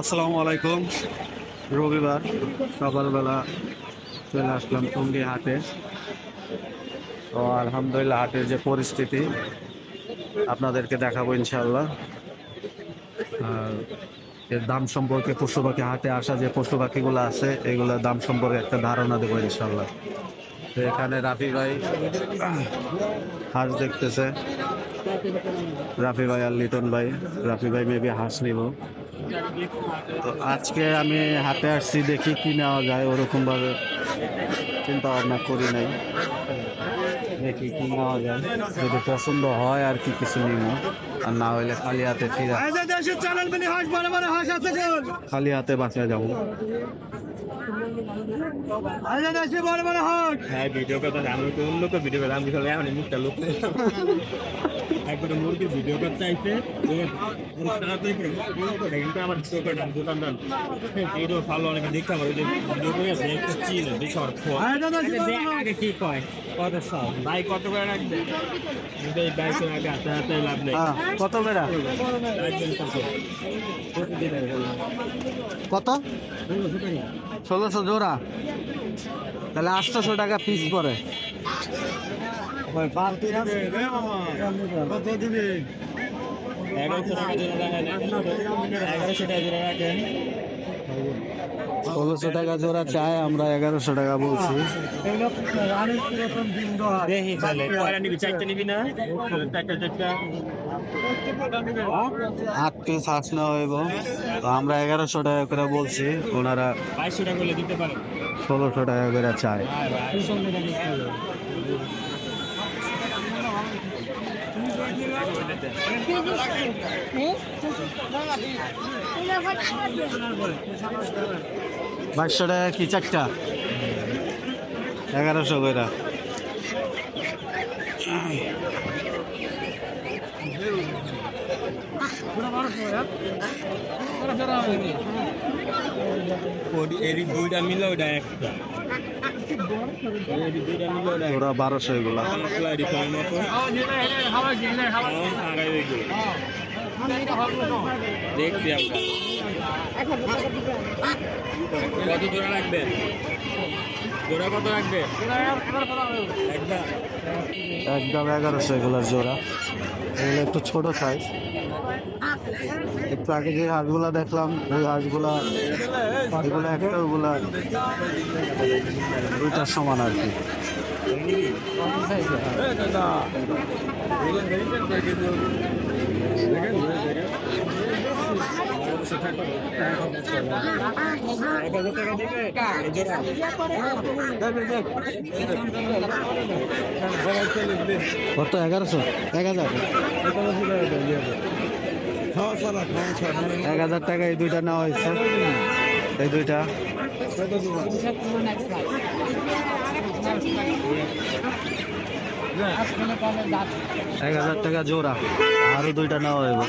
আসসালামু আলাইকুম। রবিবার সকালবেলা চলে আসলাম টঙ্গি হাটে। তো আলহামদুলিল্লাহ হাটের যে পরিস্থিতি, আপনাদেরকে দেখাবো ইনশাল্লাহ এর দাম সম্পর্কে পশু পাখি হাটে আসা যে পশু পাখিগুলো আছে এগুলোর দাম সম্পর্কে একটা ধারণা দেবো ইনশাল্লাহ তো এখানে রাফি ভাই হাঁস দেখতেছে। রাফি ভাই আর লিটন ভাই, রাফি ভাই মেবি হাঁস নিব। তো আজকে আমি হাতে আসছি দেখি কি নেওয়া যায় ওরকমভাবে চিন্তা ভাবনা করি নাই। দেখি কি নেওয়া যায় যদি পছন্দ হয় আর কি কিছু নিব। আর না হইলে খালি হাতে ফিরা। খালি হাতে বাঁচা যাব। হ্যাঁ ভিডিও করতে আমি তো অন্য কেউ ভিডিও করতে আমি মুখটা লোক একবারে ভিডিও করতে আইছে কিন্তু আমার চোখের এইটা ভালো অনেক দেখতে আমার যে ভিডিও করে আমার আগে কি কয়। কত ভাই কত করে রাখবে? কিন্তু এই বাইকের আগে হাতে হাতে লাভ নেই। হ্যাঁ, কত। কত? ষোলোশো জোড়া। তাহলে আটশোশো টাকা পিস পরে এগারোশো টাকা জোড়া রাখেন। ষোলোশো টাকা জোড়া চাই আমরা এগারোশো টাকা বলছি। আট পিস হাঁস নেওয়া হইব। তো আমরা এগারোশো টাকা করে বলছি ওনারা বাইশশো টাকা করলে দিতে পারে ষোলোশো টাকা করে চায়। বাইশশো টাকা কি চারটা? এগারোশো করে এর দুইটা মিলে ওটা একটা। ওরা বারোশো এগুলা। দেখছি আমরা। কত জোড়া রাখবে জোড়া কত রাখবে একদম এগারোশো এগুলার জোড়া এগুলো একটু ছোট সাইজ একটু আগে যে হাঁসগুলা দেখলাম ওই হাঁসগুলা এগুলো একটা ওগুলা দুইটার সমান আর কি কত? এগারোশো? এক হাজার? এক হাজার টাকা এই দুইটা নেওয়া হয়েছে। এই দুইটা। এক হাজার টাকা জোড়া। আরও দুইটা নেওয়া হইব।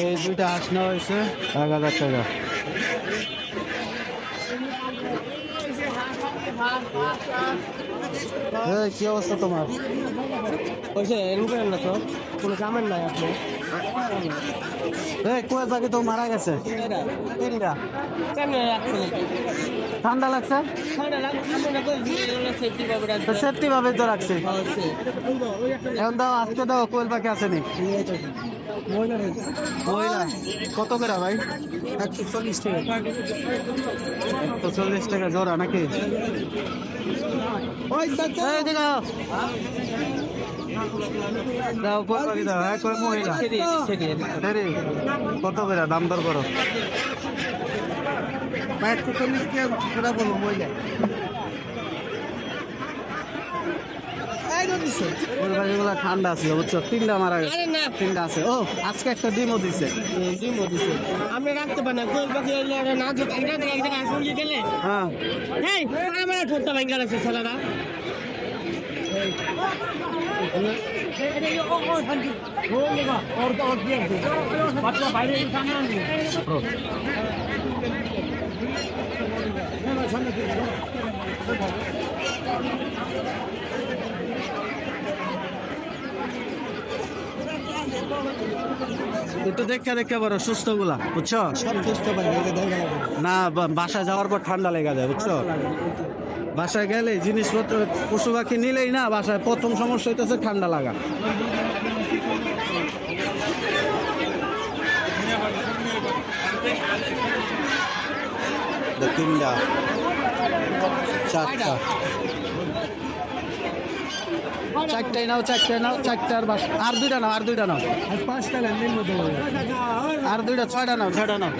এই দুইটা হাঁস নেওয়া হয়েছে। এক হাজার টাকা। কি অবস্থা তোমার? ওইসে এরকম করেন না তো কোনো কামের নাই আপনি। কয় পাখি তো? মারা গেছে। ঠান্ডা লাগছে? সেফটি ভাবে তো রাখছি। এখন দাও আজকে দাও কোয়েল পাখি আসেনি কত করে ভাই? একশো চল্লিশ টাকা। একশো চল্লিশ টাকা জোড়া নাকি? এই দাও। হ্যাঁ মহিলা? কত করে? দাম দর করো। একশো চল্লিশ টাকা বলব মহিলা। কোয়েল ঠান্ডা আছে বুঝছ তিনটা মারা গেছে তিনটা আছে ও আজকে একটা ডিমও দিছে ডিমও দিছে আপনি রাখতে পারেন না কোয়েল পাখি না একটা জায়গায় আসলে গেলে হ্যাঁ এই আমার ঠোঁটটা ভেঙে গেছে ছেলেরা বাইরে একটু দেখে দেখে বড় সুস্থগুলা বুঝছ? পারে না, বা- বাসায় যাওয়ার পর ঠান্ডা লেগে যায়, বুঝছ? বাসায় গেলে জিনিসপত্র, পশু পাখি নিলেই না, বাসায় প্রথম সমস্যা হইতেছে ঠান্ডা লাগা। তিনটা, চারটা। চারটাই নাও চারটায় নাও চারটার বাস। আর দুইটা নাও আর দুইটা নাও। আর পাঁচটা লেনদেন মতো আর দুইটা ছয়টা নাও ছয়টা নাও।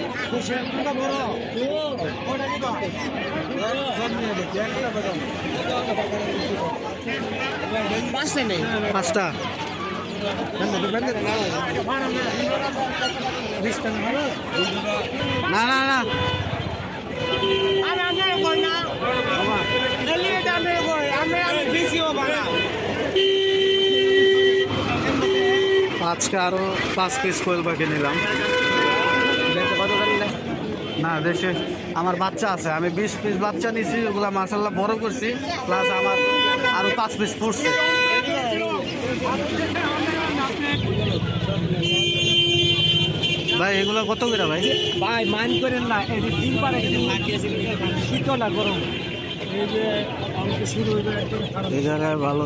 পাঁচটা না না না আমি আমি কই না এলিয়ে দামে কই আমি আমি বেশিও বানা আজকে আরও পাঁচ পিস কোয়েল পাখি নিলাম। না দেশে আমার বাচ্চা আছে আমি বিশ পিস বাচ্চা নিছি ওগুলা মাসাল্লাহ বড় করছি প্লাস আমার আরও পাঁচ পিস পড়ছে ভাই এগুলো কত করে ভাই? ভাই মান করেন না এই যে দিন পারে শীত না গরম। এই যে শুরু হয়ে যায় ভালো।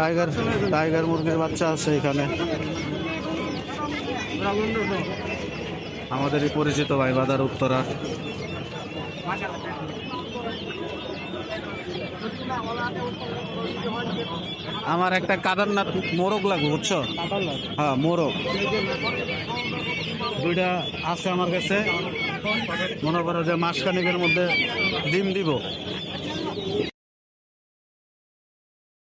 টাইগার টাইগার মুরগির বাচ্চা আছে এখানে। আমাদেরই পরিচিত ভাই বাজার উত্তরা। আমার একটা কাদারনাথ মোরগ লাগবে, বুঝছ? হ্যাঁ মোরগ। দুইটা আছে আমার কাছে। মনে করো যে মাসখানিকের মধ্যে ডিম দিব।